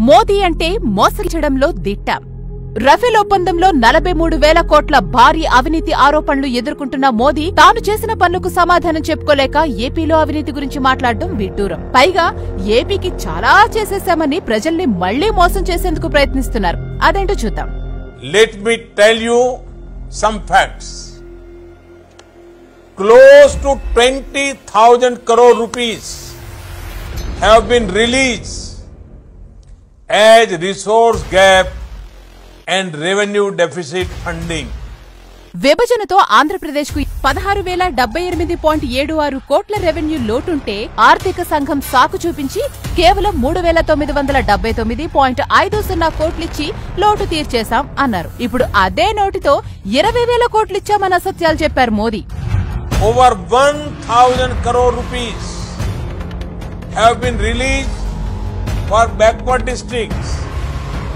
మోదీ అంటే మోసగించడంలో దిట్ట. రఫేల్ ఒప్పందంలో నలభై మూడు వేల కోట్ల భారీ అవినీతి ఆరోపణలు ఎదుర్కొంటున్న మోదీ తాను చేసిన పనులకు సమాధానం చెప్పుకోలేక ఏపీలో అవినీతి గురించి మాట్లాడడం విడ్డూరం. పైగా ఏపీకి చాలా చేసేశామని ప్రజల్ని మళ్ళీ మోసం చేసేందుకు ప్రయత్నిస్తున్నారు. అదేంటో చూద్దాం. Let me tell some some close Close to 20,000 crore rupees have been released as resource gap and revenue deficit funding. విభజనతో ఆంధ్రప్రదేశ్కు పదహారు వేల డెబ్బై ఎనిమిది పాయింట్ ఏడు ఆరు కోట్ల రెవెన్యూ లోటుంటే ఆర్థిక సంఘం సాకు చూపించి కేవలం మూడు వేల తొమ్మిది వందల డెబ్బై తొమ్మిది పాయింట్ ఐదు సున్నా కోట్లిచ్చి లోటు తీర్చేశాం అన్నారు ఇప్పుడు అదే నోటితో ఇరవై వేల కోట్లిచ్చామని అసత్యాలు చెప్పారు Modi Over 1,000 crore rupees have been released for backward districts.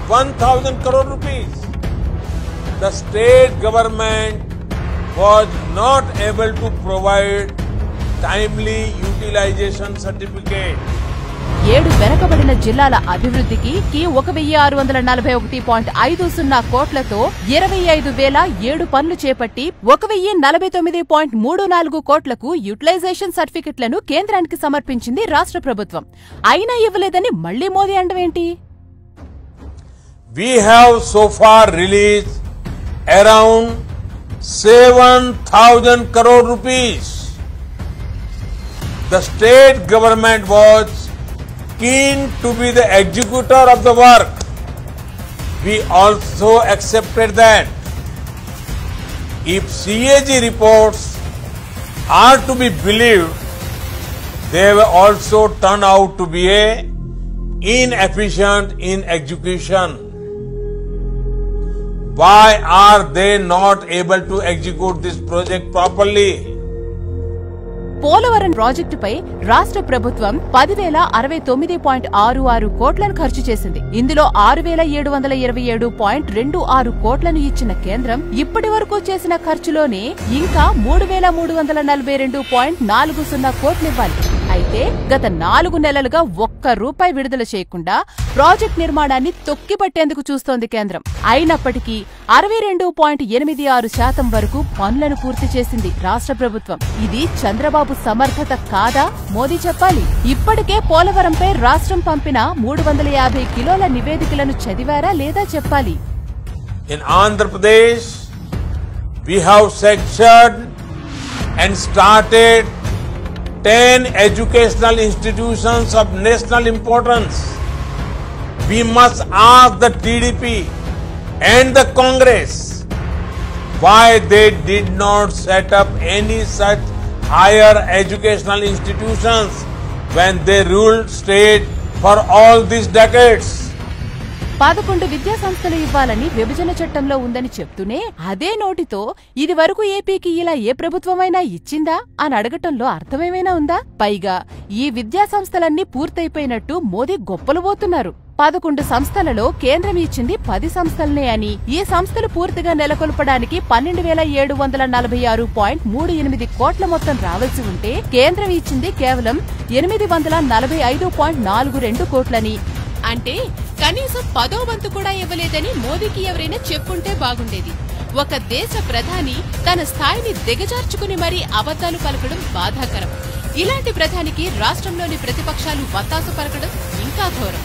1,000 crore rupees. The state government was not able to provide timely utilization certificate. ఏడు వెనకబడిన జిల్లాల అభివృద్ధికి ఒక వెయ్యి ఆరు వందల నలభై ఒకటి పాయింట్ ఐదు సున్నా కోట్లతో ఇరవై ఐదు వేల ఏడు పనులు చేపట్టి ఒక వెయ్యి నలభై తొమ్మిది పాయింట్ మూడు నాలుగు కోట్లకు యూటిలైజేషన్ సర్టిఫికెట్లను కేంద్రానికి సమర్పించింది రాష్ట్ర ప్రభుత్వం. అయినా ఇవ్వలేదని మళ్ళీ Modi అండవేంటి we have so far released around 7,000 crore rupees the state government was keen to be the executor of the work. We also accepted that. If CAG reports are to be believed, they will also turn out to be a inefficient in execution. Why are they not able to execute this project properly? Polavaram ప్రాజెక్టుపై రాష్ట్ర ప్రభుత్వం పదివేల అరవై తొమ్మిది point ఆరు ఆరు కోట్లను ఖర్చు చేసింది. ఇందులో ఆరు వేల ఏడు వందల ఇరవై ఏడు పాయింట్ రెండు ఆరు కోట్లను ఇచ్చిన కేంద్రం ఇప్పటి వరకు చేసిన ఖర్చులోనే ఇంకా మూడు వేల మూడు వందల నలభై రెండు పాయింట్ నాలుగు సున్నా కోట్లివ్వాలి. అయితే గత నాలుగు నెలలుగా ఒక్క రూపాయి విడుదల చేయకుండా ప్రాజెక్ట్ నిర్మాణాన్ని తొక్కిపట్టేందుకు చూస్తోంది కేంద్రం. అయినప్పటికీ అరవై రెండు పాయింట్ ఎనిమిది ఆరు శాతం వరకు పనులను పూర్తి చేసింది రాష్ట్ర ప్రభుత్వం. ఇది చంద్రబాబు సమర్థత కాదా? మోదీ చెప్పాలి. ఇప్పటికే పోలవరంపై రాష్ట్రం పంపిన మూడు వందల యాభై కిలోల నివేదికలను చదివారా లేదా చెప్పాలి? In Andhra Pradesh, we have sectioned and started 10 educational institutions of national importance. We must ask the TDP and the Congress why they did not set up any such higher educational institutions when they ruled state for all these decades. పదకొండు విద్యా సంస్థలు ఇవ్వాలని విభజన చట్టంలో ఉందని చెప్తూనే అదే నోటితో ఇది వరకు ఏపీకి ఇలా ఏ ప్రభుత్వమైనా ఇచ్చిందా అని అడగటంలో అర్థమేమైనా ఉందా? పైగా ఈ విద్యా సంస్థలన్నీ పూర్తయిపోయినట్టు మోదీ గొప్పలు పోతున్నారు. పదకొండు సంస్థలలో కేంద్రం ఇచ్చింది పది సంస్థలనే అని. ఈ సంస్థలు పూర్తిగా నెలకొల్పడానికి పన్నెండు వేల ఏడు వందల నలభై ఆరు పాయింట్ మూడు ఎనిమిది కోట్ల మొత్తం రావాల్సి ఉంటే కేంద్రం ఇచ్చింది కేవలం ఎనిమిది వందల నలభై ఐదు పాయింట్ నాలుగు రెండు కోట్లని. అంటే కనీసం పదో వంతు కూడా ఇవ్వలేదని మోదీకి ఎవరైనా చెప్పుంటే బాగుండేది. ఒక దేశ ప్రధాని తన స్థాయిని దిగజార్చుకుని మరీ అబద్దాలు పలకడం బాధాకరం. ఇలాంటి ప్రధానికి రాష్ట్రంలోని ప్రతిపక్షాలు వత్తాసు పలకడం ఇంకా ఘోరం.